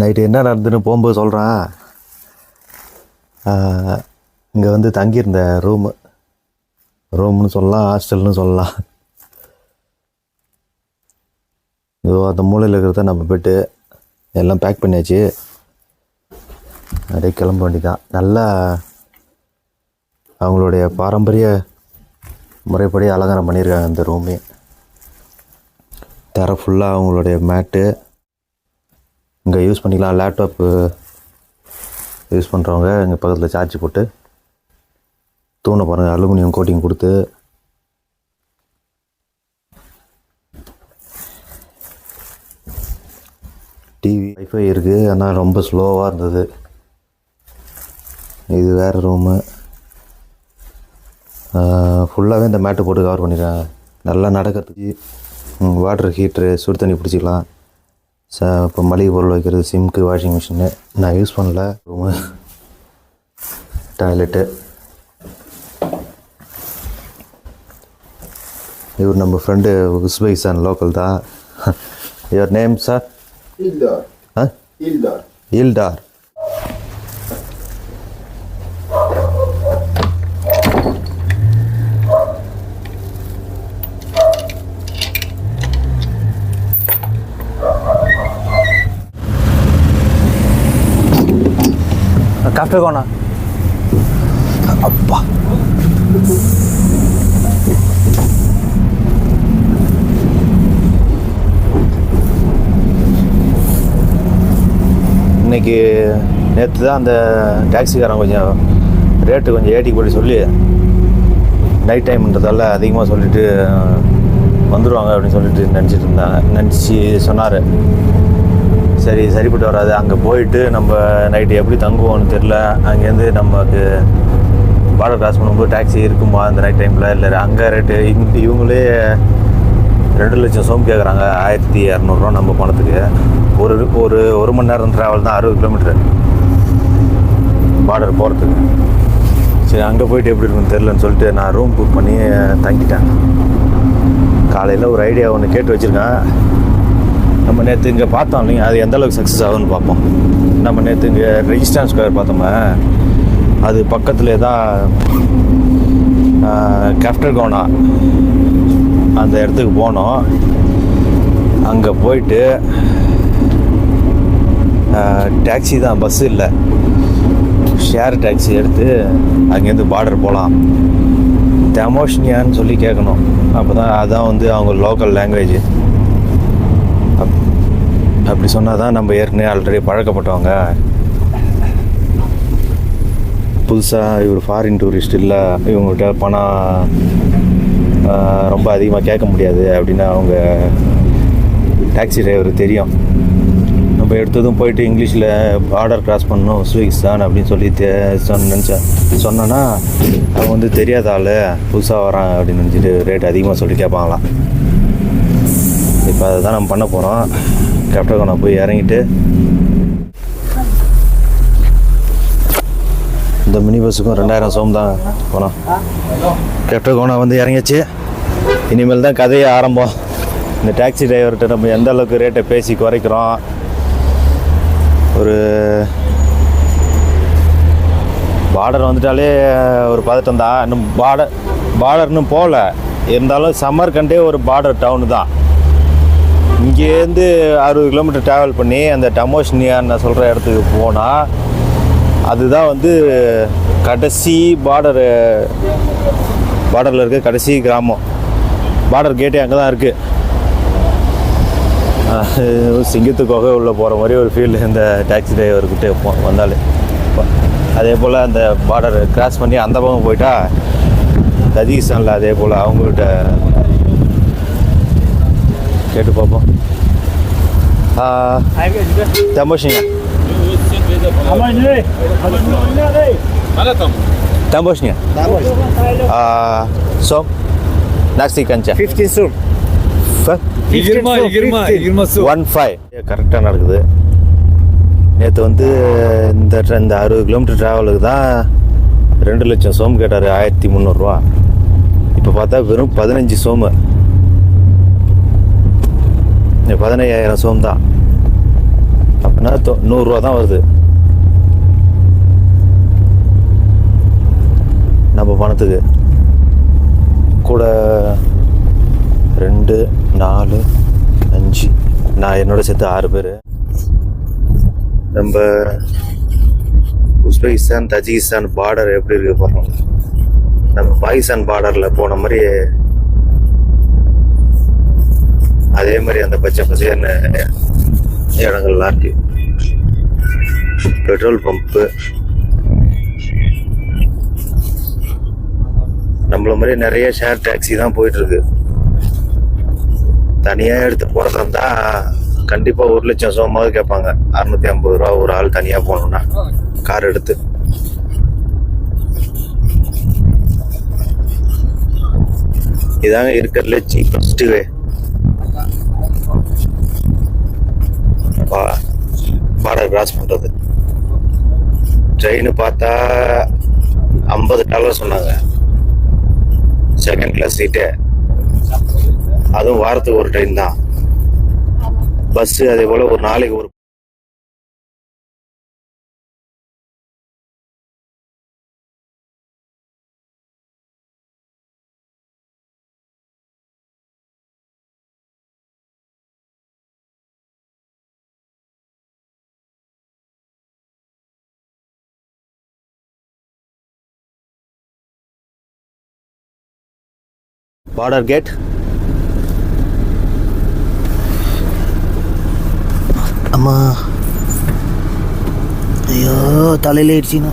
Night என்ன நடந்துன்னு போகும்போது சொல்கிறான் இங்கே வந்து தங்கியிருந்த ரூமு ரூம்னு சொல்லலாம் ஹாஸ்டல்னு சொல்லலாம். இதோ அந்த மூலையில் இருக்கிறத நம்ம போய்ட்டு எல்லாம் பேக் பண்ணியாச்சு. அப்படியே கிளம்ப வேண்டிதான் நல்லா அவங்களுடைய பாரம்பரிய முறைப்படி அலங்காரம் பண்ணியிருக்காங்க இந்த ரூமே தர ஃபுல்லாக அவங்களுடைய மேட்டு இங்கே யூஸ் பண்ணிக்கலாம். லேப்டாப்பு யூஸ் uh, பண்ணுறவங்க இங்கே பக்கத்தில் சார்ஜ் போட்டு தூணை பாருங்கள் அலுமினியம் கோட்டிங் கொடுத்து டிவி வைஃபை இருக்குது ஆனால் ரொம்ப ஸ்லோவாக இருந்தது. இது வேறு ரூமு ஃபுல்லாகவே இந்த மேட்டு போட்டு கவர் பண்ணிடுறேன். நல்லா நடக்கிறதுக்கு வாட்டர் ஹீட்ரு சுடு தண்ணி பிடிச்சிக்கலாம். ச இப்போ மளிகை பொருள் வைக்கிறது சிம்க்கு வாஷிங் மிஷினு நான் யூஸ் பண்ணல. ரூமு டாய்லெட்டு இவர் நம்ம ஃப்ரெண்டு உஸ்பெகிஸ்தான் லோக்கல் தான். Your name sir. Ah Ildar. Ildar coffee கோனா அப்பா. இன்னைக்கு நேற்று தான் அந்த டாக்ஸிக்காரன் கொஞ்சம் ரேட்டு கொஞ்சம் ஏட்டி போட்டு சொல்லி நைட் டைம்ன்றதால அதிகமாக சொல்லிட்டு வந்துடுவாங்க அப்படின்னு சொல்லிட்டு நினச்சிட்டு இருந்தாங்க. நினச்சி சொன்னார். சரி சரிப்பட்டு வராது. அங்கே போயிட்டு நம்ம நைட்டு எப்படி தங்குவோம்னு தெரில அங்கேருந்து நமக்கு பார்டர் கிராஸ் பண்ணும்போது டாக்ஸி இருக்குமா அந்த நைட் டைமில் இல்லை அங்கே ரேட்டு இங்க இவங்களே ரெண்டு லட்சம் சோம் கேட்குறாங்க ஆயிரத்தி இரநூறுவா நம்ம பணத்துக்கு. ஒரு ஒரு ஒரு மணி நேரம் ட்ராவல் தான் அறுபது கிலோமீட்டர் பார்டர் போகிறதுக்கு சரி அங்கே போயிட்டு எப்படி இருக்குன்னு தெரிலன்னு சொல்லிட்டு நான் ரூம் புக் பண்ணி தங்கிட்டேன். காலையில் ஒரு ஐடியா ஒன்று கேட்டு வச்சுருக்கேன். நம்ம நேற்று இங்கே பார்த்தோம் இல்லைங்க அது எந்த அளவுக்கு சக்ஸஸ் ஆகுதுன்னு பார்ப்போம். நம்ம நேற்று இங்கே ரெஜிஸ்டான் ஸ்கொயர் பார்த்தோமே? அது பக்கத்துலேயே தான் கேப்டர் கோனா அந்த இடத்துக்கு போனோம். அங்கே போயிட்டு டாக்ஸி தான் பஸ்ஸு இல்லை. ஷேர் டாக்ஸி எடுத்து அங்கேருந்து பார்டர் போகலாம் தெமோஷ்னியான்னு சொல்லி கேட்கணும். அப்போ தான் அதான் வந்து அவங்க லோக்கல் லாங்குவேஜ் அப்படி சொன்னால் தான் நம்ம ஏற்கனவே ஆல்ரெடி பழக்கப்பட்டவங்க. புதுசாக இவர் ஃபாரின் டூரிஸ்ட் இல்லை இவங்ககிட்ட பணம் ரொம்ப அதிகமாக கேட்க முடியாது அப்படின்னு அவங்க டாக்ஸி டிரைவர் தெரியும். நம்ம எடுத்ததும் போயிட்டு இங்கிலீஷில் பார்டர் கிராஸ் பண்ணணும் உஸ்பெகிஸ்தான் அப்படின்னு சொல்லி தே சொன்ன சொன்னோன்னா அவங்க வந்து தெரியாத ஆள் புதுசாக வரான் அப்படின்னு நினச்சிட்டு ரேட் அதிகமாக சொல்லி கேட்பாங்களாம். இப்போ அதை தான் நம்ம பண்ண போகிறோம் கேப்டகோனா போய் இறங்கிட்டு இந்த மினி பஸ்ஸுக்கும் ரெண்டாயிரம் சோம் தான் போனோம். கேப்டகோனா வந்து இறங்கியாச்சு. இனிமேல் தான் கதையே ஆரம்பம். இந்த டாக்ஸி டிரைவர்கிட்ட நம்ம எந்த அளவுக்கு ரேட்டை பேசி குறைக்கிறோம்? ஒரு பார்டர் வந்துட்டாலே ஒரு பதட்டம் தான். இன்னும் பார்டர் பார்டர் இன்னும் போகல. இருந்தாலும் சம்மர்கண்டே ஒரு பார்டர் டவுனு தான். இங்கேருந்து அறுபது கிலோமீட்டர் ட்ராவல் பண்ணி அந்த டமோஷ்னியான்னு சொல்கிற இடத்துக்கு போனால் அதுதான் வந்து கடைசி பார்டரு பார்டரில் இருக்க கடைசி கிராமம். பார்டர் கேட்டே அங்கே தான் இருக்குது சிங்கத்து கொகை உள்ளே போகிற மாதிரி ஒரு ஃபீல் இந்த டாக்ஸி டிரைவர்கிட்ட போ வந்தாலே. அதே போல் அந்த பார்டர் கிராஸ் பண்ணி அந்த பக்கம் போயிட்டா தஜிகிஸ்தானில் அதே போல் அவங்கள்ட்ட கேட்டு பார்ப்போம். தம்போஷிங்க தம்போஷிங்க சோம் நாக்ஸி கஞ்சா. 15 soon. Yigirma, yigirma, yigirma su. One five கரெக்டாக நடக்குது. நேற்று வந்து இந்த இந்த அறுபது கிலோமீட்டர் ட்ராவலுக்கு தான் ரெண்டு லட்சம் சோம் கேட்டார் ஆயிரத்தி முந்நூறுரூவா இப்போ பார்த்தா வெறும் பதினஞ்சு சோமு. இந்த பதினையாயிரம் சோம் தான் அப்படின்னா தொ நூறுரூவா தான் வருது. நம்ம பணத்துக்கு. கூட ரெண்டு நாலு அஞ்சு. நான் என்னோட சேர்த்து ஆறு பேர். நம்ம உஸ்பெகிஸ்தான் தஜிகிஸ்தான் பார்டர் எப்படி இருக்கு பாருங்க. நம்ம பாகிஸ்தான் பார்டரில் போன மாதிரி அதே மாதிரி அந்த பச்சை பச்சையான இடங்கள்லாம் இருக்கு பெட்ரோல் பம்பு. நம்மள மாதிரி நிறைய ஷேர் டாக்ஸி தான் போயிட்டு இருக்கு தனியாக எடுத்து போகிறதா இருந்தா கண்டிப்பாக ஒரு லட்சம் சோமாவது கேட்பாங்க. அறுநூத்தி ஐம்பது ரூபா ஒரு ஆள் தனியாக போகணும்னா. கார் எடுத்து. இதாங்க இருக்கிறதுல சீப்பஸ்ட்டு வே பா பார்டர் கிராஸ் பண்ணுறது ட்ரெயின் பார்த்தா ஐம்பது டாலர் சொன்னாங்க. செகண்ட் கிளாஸ் சீட்டு அதுவும் வாரத்துக்கு ஒரு ட்ரெயின் தான். பஸ்ஸு அதே போல் ஒரு நாளைக்கு ஒரு பார்டர் கேட் அம்மா. ஐயோ தலையில இடிச்சினா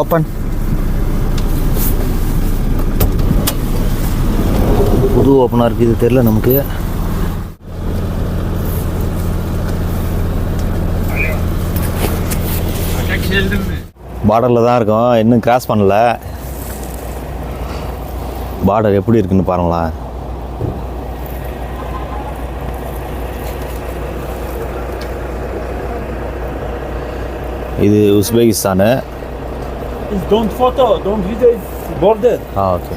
ஓப்பன் புது ஓப்பனாக இருக்குது இது தெரில நமக்கு பார்டரில் தான் இருக்கோம். இன்னும் கிராஸ் பண்ணல. பார்டர் எப்படி இருக்குன்னு பாருங்களேன். இது உஸ்பெகிஸ்தானு. ஆ ஓகே.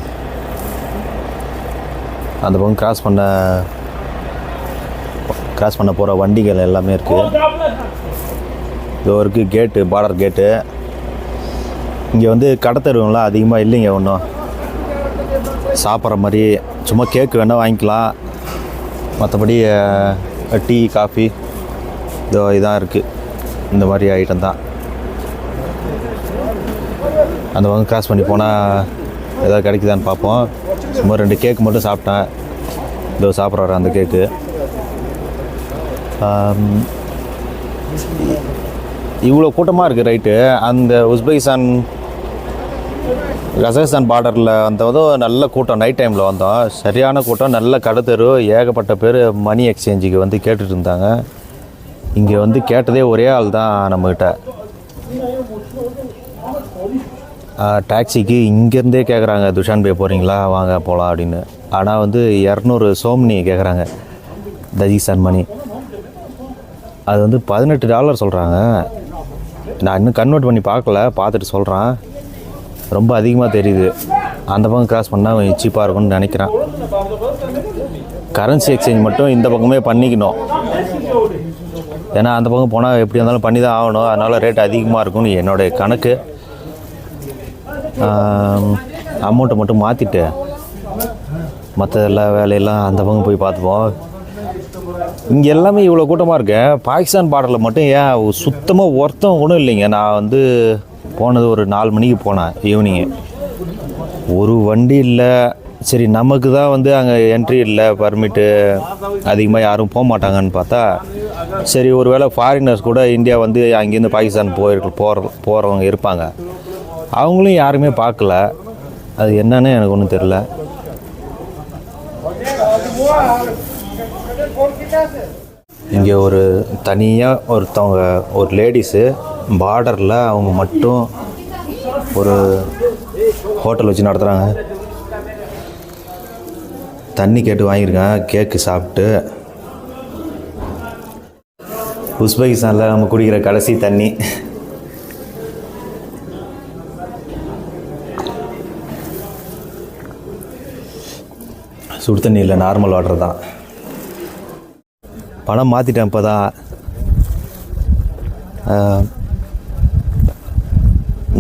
அந்த பக்கம் கிராஸ் பண்ண கிராஸ் பண்ண போகிற வண்டிகள் எல்லாமே இருக்குது இதோ இருக்குது கேட்டு பார்டர் கேட்டு இங்கே வந்து கடத்தருவங்களாம் அதிகமாக இல்லைங்க ஒன்றும் சாப்பிட்ற மாதிரி சும்மா கேக்கு வேணால் வாங்கிக்கலாம். மற்றபடி டீ காஃபி இதோ இதான் இருக்குது இந்த மாதிரி ஐட்டம் தான். அந்த பக்கம் கிராஸ் பண்ணி போனால் ஏதாவது கிடைக்குதான்னு பார்ப்போம். சும்மா ரெண்டு கேக் மட்டும் சாப்பிட்டேன். இதோ சாப்பிட்றாரு அந்த கேக்கு இவ்வளோ கூட்டமாக இருக்குது ரைட்டு அந்த உஸ்பெகிஸ்தான் கசகஸ்தான் பார்டரில் வந்ததும் நல்ல கூட்டம் நைட் டைமில் வந்தோம். சரியான கூட்டம் நல்ல கடத்தரு ஏகப்பட்ட பேர் மணி எக்ஸ்சேஞ்சுக்கு வந்து கேட்டுட்டு இருந்தாங்க. இங்கே வந்து கேட்டதே ஒரே ஆள் தான் நம்மக்கிட்ட டாக்ஸிக்கு இங்கேருந்தே கேட்குறாங்க துஷான் பே போகிறீங்களா வாங்க போகலாம் அப்படின்னு. ஆனால் வந்து இரநூறு சோம்னி கேட்குறாங்க தஜிகிஸ்தான் மணி அது வந்து பதினெட்டு டாலர் சொல்கிறாங்க நான் இன்னும் கன்வெர்ட் பண்ணி பார்க்கல பார்த்துட்டு சொல்கிறேன் ரொம்ப அதிகமாக தெரியுது. அந்த பக்கம் கிராஸ் பண்ணால் கொஞ்சம் சீப்பாக இருக்கும்னு நினைக்கிறேன். கரன்சி எக்ஸ்சேஞ்ச் மட்டும் இந்த பக்கமே பண்ணிக்கணும். ஏன்னா அந்த பக்கம் போனால் எப்படி இருந்தாலும் பண்ணி தான் ஆகணும். அதனால் ரேட் அதிகமாக இருக்கும்னு என்னுடைய கணக்கு. அமௌண்ட்டை மட்டும் மாற்றிட்டு மற்ற எல்லா வேலையெல்லாம் அந்த பக்கம் போய் பார்த்துப்போம். இங்கே எல்லாமே இவ்வளோ கூட்டமாக இருக்கேன். பாகிஸ்தான் பார்டரில் மட்டும் ஏன் சுத்தமாக ஒருத்தவங்க கூட இல்லைங்க. நான் வந்து போனது ஒரு நாலு மணிக்கு போனேன் ஈவினிங்கு ஒரு வண்டி இல்லை. சரி நமக்கு தான் வந்து அங்கே என்ட்ரி இல்லை பர்மிட்டு அதிகமாக யாரும் போக மாட்டாங்கன்னு பார்த்தா சரி ஒரு வேளை ஃபாரினர்ஸ் கூட இந்தியா வந்து அங்கேருந்து பாகிஸ்தான் போயிருக்க போகிற போகிறவங்க இருப்பாங்க. அவங்களும் யாருமே பார்க்கல. அது என்னன்னு எனக்கு ஒன்றும் தெரில இங்கே ஒரு தனியாக ஒருத்தவங்க ஒரு லேடிஸு பார்டரில் அவங்க மட்டும் ஒரு ஹோட்டல் வச்சு நடத்துகிறாங்க தண்ணி கேட்டு வாங்கியிருக்கேன் கேக்கு சாப்பிட்டு. உஸ்பெகிஸ்தானில் நம்ம குடிக்கிற கடைசி தண்ணி. சுடு தண்ணி இல்லை நார்மல் வாட்டர் தான். பணம் மாற்றிட்டேன் இப்போ தான்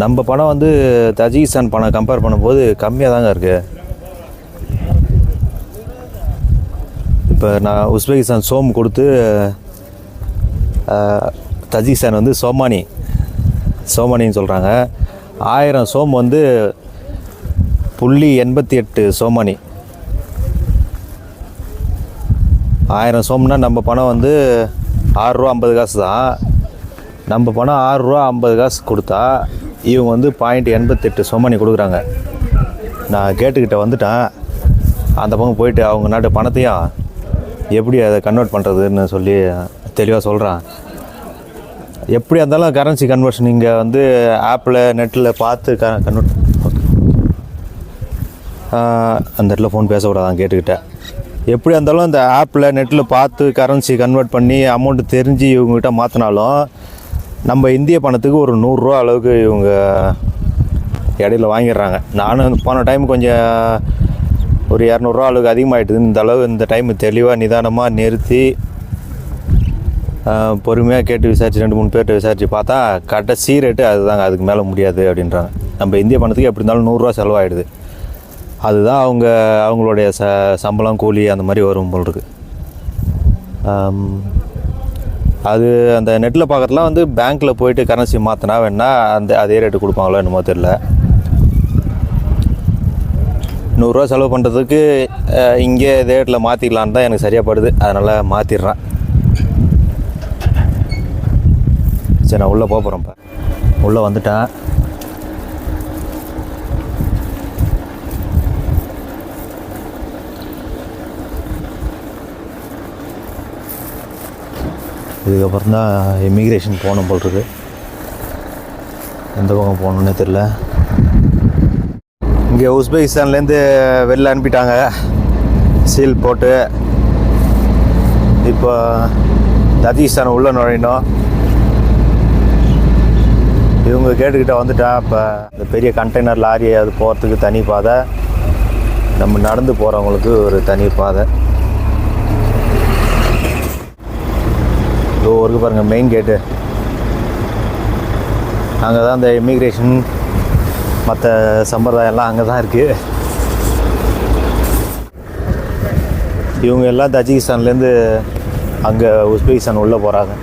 நம்ம பணம் வந்து தஜிகிஸ்தான் பணம் கம்பேர் பண்ணும்போது கம்மியாக தாங்க இருக்குது இப்போ நான் உஸ்பெகிஸ்தான் சோம் கொடுத்து தஜிகிஸ்தான் வந்து சோமானி சோமானின்னு சொல்கிறாங்க ஆயிரம் சோம் வந்து புள்ளி எண்பத்தி எட்டு சோமானி. ஆயிரம் சோம்னா நம்ம பணம் வந்து ஆறுரூவா ஐம்பது காசு தான். நம்ம பணம் ஆறுரூவா ஐம்பது காசு கொடுத்தா இவங்க வந்து பாயிண்ட் எண்பத்தெட்டு சோமானி கொடுக்குறாங்க. நான் கேட்டுக்கிட்ட வந்துட்டேன். அந்த பக்கம் போயிட்டு அவங்க நாட்டு பணத்தையும் எப்படி அதை கன்வெர்ட் பண்ணுறதுன்னு சொல்லி தெளிவாக சொல்கிறேன் எப்படி இருந்தாலும் கரன்சி கன்வர்ஷன் இங்கே வந்து ஆப்பில் நெட்டில் பார்த்து க கன்வெர்ட் அந்த இடத்துல ஃபோன் பேசக்கூடாதான் கேட்டுக்கிட்டேன். எப்படி இருந்தாலும் அந்த ஆப்பில் நெட்டில் பார்த்து கரன்சி கன்வெர்ட் பண்ணி அமௌண்ட் தெரிஞ்சு இவங்ககிட்ட மாற்றினாலும் நம்ம இந்திய பணத்துக்கு ஒரு நூறுரூவா அளவுக்கு இவங்க இடையில வாங்கிடுறாங்க. நானும் போன டைம் கொஞ்சம் ஒரு இரநூறுவா அளவுக்கு அதிகமாகிட்டுது இந்த அளவு இந்த டைம் தெளிவாக நிதானமாக நிறுத்தி பொறுமையாக கேட்டு விசாரிச்சு ரெண்டு மூணு பேர்கிட்ட விசாரித்து பார்த்தா கடைசி ரேட்டு அதுதாங்க அதுக்கு மேலே முடியாது அப்படின்றாங்க. நம்ம இந்திய பணத்துக்கு எப்படி இருந்தாலும் நூறுரூவா செலவாயிடுது. அதுதான் அவங்க அவங்களுடைய ச சம்பளம் கூலி அந்த மாதிரி வரும் போல் இருக்கு. அது அந்த நெட்டில் பார்க்குறதுலாம் வந்து பேங்க்கில் போயிட்டு கரன்சி மாற்றினா வேணா அந்த அதே ரேட்டு கொடுப்பாங்களோ என்னமோ தெரில நூறுரூவா செலவு பண்ணுறதுக்கு இங்கே இதே ரேட்டில் மாற்றிக்கலான்னு தான் எனக்கு சரியாக படுது. அதனால் மாற்றிடுறேன் சரி நான் உள்ளே போக போகிறேன்ப்பா உள்ளே வந்துட்டேன். இதுக்கப்புறம் தான் இமிக்ரேஷன் போகணும் போல் இருக்கு எந்த பக்கம் போகணுன்னே தெரில இங்கே உஸ்பெகிஸ்தான்லேருந்து வெளில அனுப்பிட்டாங்க. சீல் போட்டு. இப்போ தஜிகிஸ்தான் உள்ளே நுழையணும். இவங்க கேட்டுக்கிட்ட வந்துட்டா இப்போ இந்த பெரிய கண்டெய்னர் லாரி அது போகிறதுக்கு தனி பாதை. நம்ம நடந்து போகிறவங்களுக்கு ஒரு தனி பாதை. இதோ இருக்கு பாருங்கள் மெயின் கேட்டு அங்கே தான் இந்த இமிக்ரேஷன் மற்ற சம்பிரதாயம்லாம் அங்கே தான் இருக்குது இவங்க எல்லாம் தஜிகிஸ்தான்லேருந்து அங்கே உஸ்பெகிஸ்தான் உள்ளே போகிறாங்க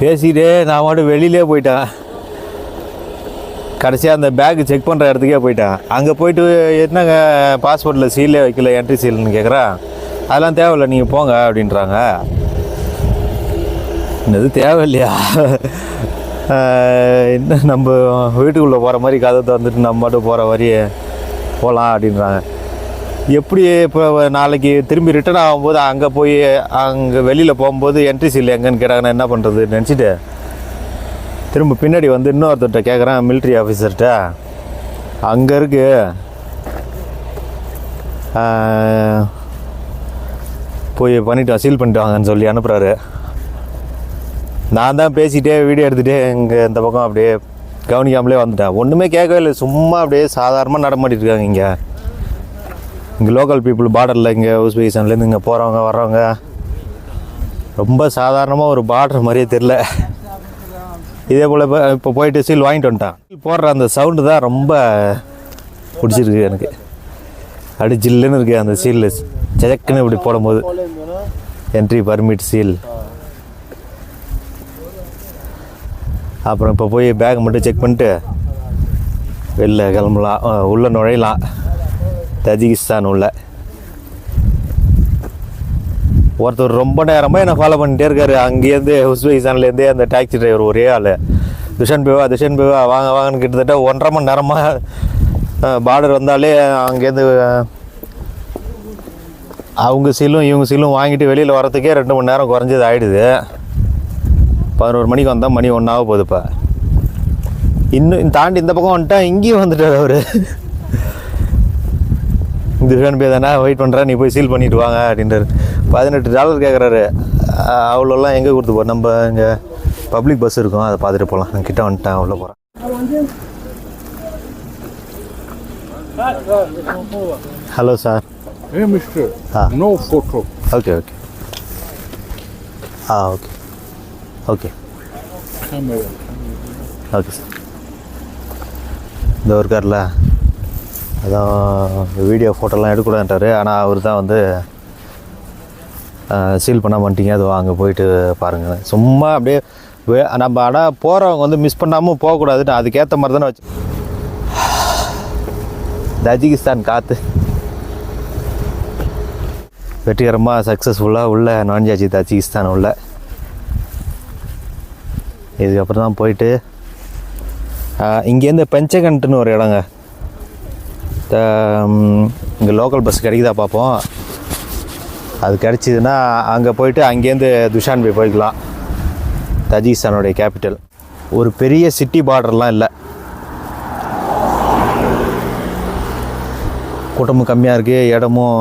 பேசிக்கிட்டே நான் மட்டும் வெளியிலே போயிட்டேன். கடைசியாக அந்த பேக் செக் பண்ணுற இடத்துக்கே போயிட்டேன். அங்கே போயிட்டு என்னங்க பாஸ்போர்ட்டில் சீலே வைக்கல என்ட்ரி சீல்னு கேட்குறேன் அதெல்லாம் தேவையில்ல நீங்கள் போங்க அப்படின்றாங்க. என்னது தேவையில்லையா? என்ன நம்ம வீட்டுக்குள்ளே போகிற மாதிரி கதை திறந்துட்டு நம்ம மட்டும் போகிற வரி போகலாம் அப்படின்றாங்க. எப்படி இப்போ நாளைக்கு திரும்பி ரிட்டர்ன் ஆகும்போது அங்கே போய் அங்கே வெளியில் போகும்போது என்ட்ரி சீல் எங்கேன்னு கேட்டாங்கன்னா என்ன பண்ணுறது நினச்சிட்டு? திரும்ப பின்னாடி வந்து இன்னொருத்தர்கிட்ட கேட்குறேன் மிலிட்ரி ஆஃபீஸர்கிட்ட அங்கே இருக்கு. போய் பண்ணிவிட்டு சீல் பண்ணிட்டாங்கன்னு சொல்லி அனுப்புகிறாரு நான் தான் பேசிகிட்டே வீடியோ எடுத்துகிட்டே இங்கே இந்த பக்கம் அப்படியே கவனிக்காமலே வந்துட்டேன். ஒன்றுமே கேட்கவே இல்லை. சும்மா அப்படியே சாதாரணமாக நடமாட்டிட்டு இருக்காங்க இங்கே. இங்கே லோக்கல் பீப்புள் பார்டரில் இங்கே உஸ்பெகிஸ்தான்லேருந்து இங்கே போகிறவங்க வர்றவங்க. ரொம்ப சாதாரணமாக ஒரு பார்டர் மாதிரியே தெரில இதே போல் இப்போ இப்போ போயிட்டு சீல் வாங்கிட்டு வந்துட்டான். போடுற அந்த சவுண்டு தான் ரொம்ப பிடிச்சிருக்கு எனக்கு. அப்படி ஜில்லுன்னு இருக்குது அந்த சீல் செதக்குன்னு இப்படி போடும்போது. என்ட்ரி பர்மிட் சீல் அப்புறம் இப்போ போய் பேக் மட்டும் செக் பண்ணிட்டு வெளில கிளம்பலாம். உள்ளே நுழையலாம். தஜிகிஸ்தான் உள்ள. ஒருத்தர் ரொம்ப நேரமாக என்னை ஃபாலோ பண்ணிட்டே இருக்காரு. அங்கேருந்து உஸ்பெகிஸ்தான்லேருந்தே அந்த டாக்ஸி டிரைவர் ஒரே ஆள். துஷன் பேவா துஷன் பேவா வாங்க வாங்கன்னு கிட்டத்தட்ட ஒன்றரை மணி நேரமாக பார்டர் வந்தாலே அங்கேருந்து அவங்க சீலும் இவங்க சீலும் வாங்கிட்டு வெளியில் வரத்துக்கே ரெண்டு மணி நேரம் குறைஞ்சது ஆகிடுது பதினோரு மணிக்கு வந்தால் மணி ஒன்றாக போகுது இப்போ இன்னும் தாண்டி இந்த பக்கம் வந்துட்டா இங்கேயும் வந்துட்டார் அவர். துஷான் பே தானே வெயிட் பண்ணுறேன் நீ போய் சீல் பண்ணிட்டு வாங்க அப்படின்றாரு. பதினெட்டு டாலர் கேட்குறாரு அவ்வளோலாம் எங்கே கொடுத்து போ நம்ம இங்கே பப்ளிக் பஸ் இருக்கும் அதை பார்த்துட்டு போகலாம் நான் கிட்ட வந்துட்டேன் உள்ளே போகிறேன் hello sir mister. Ah. No photo. Okay okay ah okay okay. Okay sir இந்த இருக்கார்ல. அதான் வீடியோ ஃபோட்டோலாம் எடுக்கக்கூடாதுன்ட்டார் ஆனால் அவர் தான் வந்து சீல் பண்ண மாட்டீங்க அது அங்கே போயிட்டு பாருங்கள் சும்மா அப்படியே நம்ம ஆனால் போகிறவங்க வந்து மிஸ் பண்ணாமல் போகக்கூடாதுன்னு அதுக்கேற்ற மாதிரி தானே வச்சு தஜிகிஸ்தான் காற்று வெற்றிகரமாக சக்ஸஸ்ஃபுல்லாக உள்ள நுழைஞ்சாச்சு தஜிகிஸ்தான் உள்ள. இதுக்கப்புறம் தான் போயிட்டு இங்கேருந்து பெஞ்சகண்ட்டுன்னு ஒரு இடங்க. இங்கே லோக்கல் பஸ் கிடைக்குதா பார்ப்போம் அது கிடச்சிதுன்னா அங்கே போயிட்டு அங்கேருந்து துஷான்பே போய்க்கலாம். தஜிகிஸ்தானுடைய கேபிட்டல் ஒரு பெரிய சிட்டி பார்டர்லாம் இல்லை. கூட்டமும் கம்மியாக இருக்குது இடமும்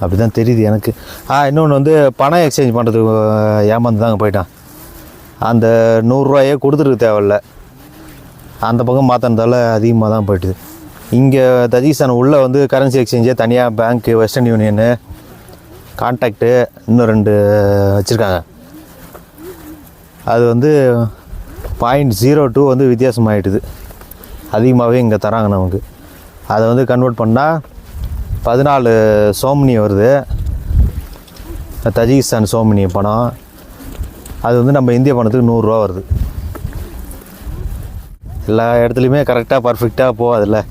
அப்படி தான் தெரியுது எனக்கு. ஆ இன்னொன்று வந்து பணம் எக்ஸ்சேஞ்ச் பண்ணுறதுக்கு ஏமாந்து தாங்க போயிட்டான். அந்த நூறுரூவாயே கொடுத்துருக்க தேவையில்ல. அந்த பக்கம் மாற்றினதால அதிகமாக தான் போயிட்டுது. இங்கே தஜிகிஸ்தான் உள்ளே வந்து கரன்சி எக்ஸ்சேஞ்சு தனியாக பேங்க்கு வெஸ்டர்ன் யூனியனு கான்டாக்டு இன்னும் ரெண்டு வச்சுருக்காங்க. அது வந்து பாயிண்ட் ஜீரோ டூ வந்து வித்தியாசமாயிட்டுது. அதிகமாகவே இங்கே தராங்க நமக்கு. அதை வந்து கன்வெர்ட் பண்ணால் பதினாலு சோமினி வருது. தஜிகிஸ்தான் சோமினி பணம். அது வந்து நம்ம இந்திய பணத்துக்கு நூறுரூவா வருது. எல்லா இடத்துலையுமே கரெக்டாக பர்ஃபெக்டாக போகாதுல்ல.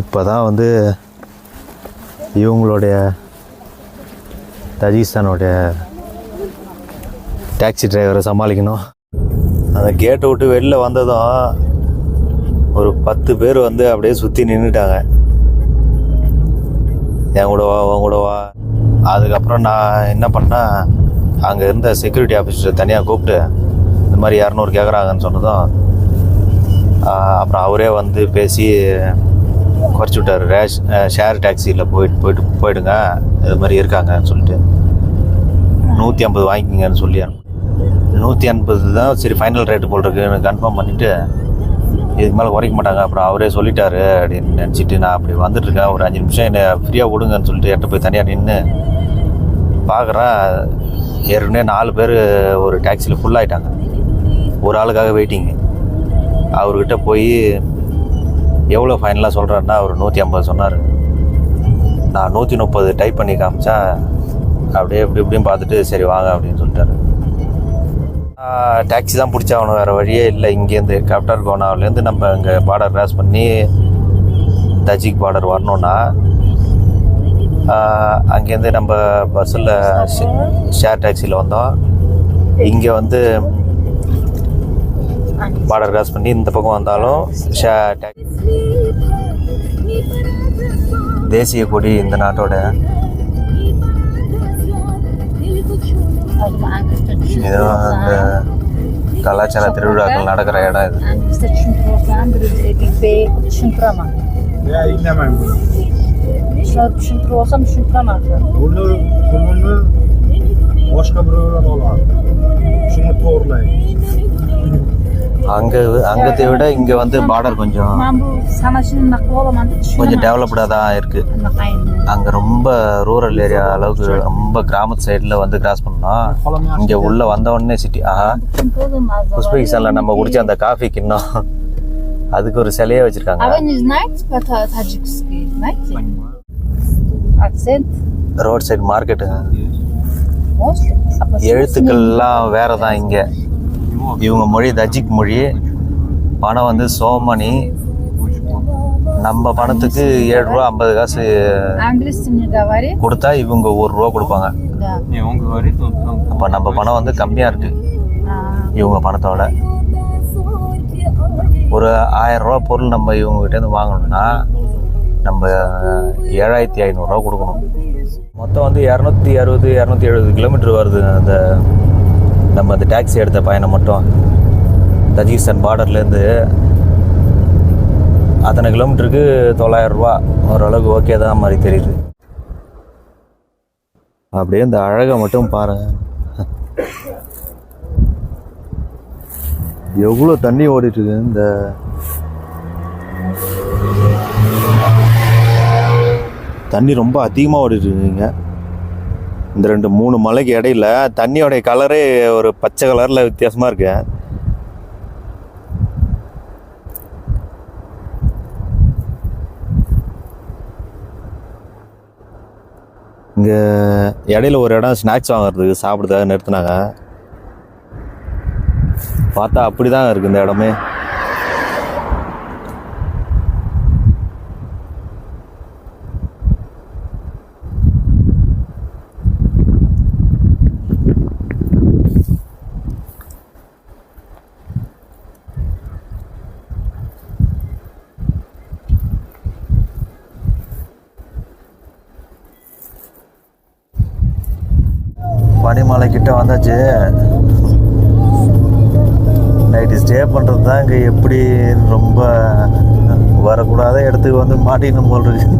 இப்போ தான் வந்து இவங்களுடைய தஜிகிஸ்தானுடைய டாக்ஸி டிரைவரை சமாளிக்கணும். அந்த கேட்டை விட்டு வெளில வந்ததும் ஒரு பத்து பேர் வந்து அப்படியே சுற்றி நின்றுட்டாங்க என் கூட வா உன் கூட வா. அதுக்கப்புறம் நான் என்ன பண்ணேன்? அங்கே இருந்த செக்யூரிட்டி ஆஃபீஸரை தனியாக கூப்பிட்டு இந்த மாதிரி இரநூறு கேட்குறாங்கன்னு சொன்னதும் அப்புறம் அவரே வந்து பேசி குறைச்சி விட்டார். ரேஷ் ஷேர் டாக்ஸியில் போயிட்டு போயிட்டு போயிடுங்க. இது மாதிரி இருக்காங்கன்னு சொல்லிட்டு. நூற்றி ஐம்பது வாங்கிக்கிங்கன்னு சொல்லி நூற்றி ஐம்பது தான் சரி ஃபைனல் ரேட்டு போல் இருக்குன்னு கன்ஃபார்ம் பண்ணிவிட்டு இதுக்கு மேலே குறைக்க மாட்டாங்க. அப்புறம் அவரே சொல்லிட்டாரு அப்படின்னு நினச்சிட்டு நான் அப்படி வந்துட்டுருக்கேன் ஒரு அஞ்சு நிமிஷம் என்னை ஃப்ரீயாக விடுங்கன்னு சொல்லிட்டு எட்ட போய் தனியாக நின்று பார்க்குறேன் ஏற்கனவே நாலு பேர் ஒரு டாக்ஸியில் ஃபுல்லாகிட்டாங்க ஒரு ஆளுக்காக வெயிட்டிங்கு அவர்கிட்ட போய் எவ்வளோ ஃபைனலாக சொல்கிறாருன்னா அவர் நூற்றி ஐம்பது சொன்னார். நான் நூற்றி முப்பது டைப் பண்ணி காமிச்சா அப்படியே இப்படி இப்படியும் பார்த்துட்டு சரி வாங்க அப்படின்னு சொல்லிட்டாரு. டாக்ஸி தான் பிடிச்சாகணும் வேறு வழியே இல்லை. இங்கேருந்து கப்டர் கோனாவிலேருந்து நம்ம இங்கே பார்டர் கிராஸ் பண்ணி தஜிக் பார்டர் வரணும்னா ஆஹ், அங்கேருந்து நம்ம பஸ்ஸில் ஷேர் டாக்ஸியில் வந்தோம். இங்கே வந்து பார்டர் கிராஸ் பண்ணி இந்த பக்கம் வந்தாலும் ஷே டாக்ஸி தேசிய கொடி இந்த நாட்டோட ஏதோ அந்த கலாச்சார திருவிழாக்கள் நடக்கிற இடம் இது Bizde çünkü program bir bir düşüntüremem. Ya inlemem. Şöyle düşüntür olsam düşüntüremem. Bunu, bunu başka birovlar oladi. Shuni to'g'rilaydi. அங்கே அங்கத்தை விட இங்கே வந்து பார்டர் கொஞ்சம் கொஞ்சம் டெவலப்டாக தான் இருக்குது அங்கே ரொம்ப ரூரல் ஏரியா அளவுக்கு ரொம்ப கிராமத்து சைடில் வந்து கிராஸ் பண்ணோம் இங்கே உள்ளே வந்த உடனே சிட்டி ஆஹா. உஸ்பெகிஸ்தானில் நம்ம குடிச்ச அந்த காஃபி கிண்ணம் அதுக்கு ஒரு சிலையே வச்சிருக்காங்க. ரோட் சைடு மார்க்கெட்டுங்க எழுத்துக்கள்லாம் வேற தான் இங்கே. இவங்க மொழி தஜிக் மொழி. பணம் வந்து சோமணி நம்ம பணத்துக்கு ஏழு ரூபா ஐம்பது காசு கொடுத்தா இவங்க ஒரு ரூபா கொடுப்பாங்க அப்போ நம்ம பணம் வந்து கம்மியாக இருக்கு. இவங்க பணத்தோட. ஒரு ஆயிரம் ரூபா பொருள் நம்ம இவங்ககிட்டேருந்து வாங்கணும்னா நம்ம ஏழாயிரத்தி ஐநூறுரூவா கொடுக்கணும். மொத்தம் வந்து இரநூத்தி அறுபது இரநூத்தி எழுபது கிலோமீட்டர் வருது அந்த நம்ம அந்த டாக்ஸி எடுத்த பயணம் மட்டும் தஜிகிஸ்தான் பார்டர்லேருந்து அத்தனை கிலோமீட்டருக்கு தொள்ளாயிரம் ரூபா. ஓரளவுக்கு ஓகே தான் மாதிரி தெரியுது. அப்படியே இந்த அழகை மட்டும் பாரு. எவ்வளோ தண்ணி ஓடிட்டுருக்கு இந்த தண்ணி ரொம்ப அதிகமாக ஓடிட்டுருக்குங்க இந்த ரெண்டு மூணு மலைக்கு இடையில தண்ணியோடைய கலரே ஒரு பச்சை கலரில் வித்தியாசமாக இருக்கு. இங்கே இடையில ஒரு இடம் ஸ்நாக்ஸ் வாங்குறதுக்கு சாப்பிட்றதுக்காக நிறுத்தினாங்க. பார்த்தா அப்படி தான் இருக்குது இந்த இடமே பனிமலை கிட்ட வந்தாச்சு. நைட்டு ஸ்டே பண்ணுறது தான் இங்கே எப்படி ரொம்ப வரக்கூடாத இடத்துக்கு வந்து மாட்டின்னு போல் இருக்கு.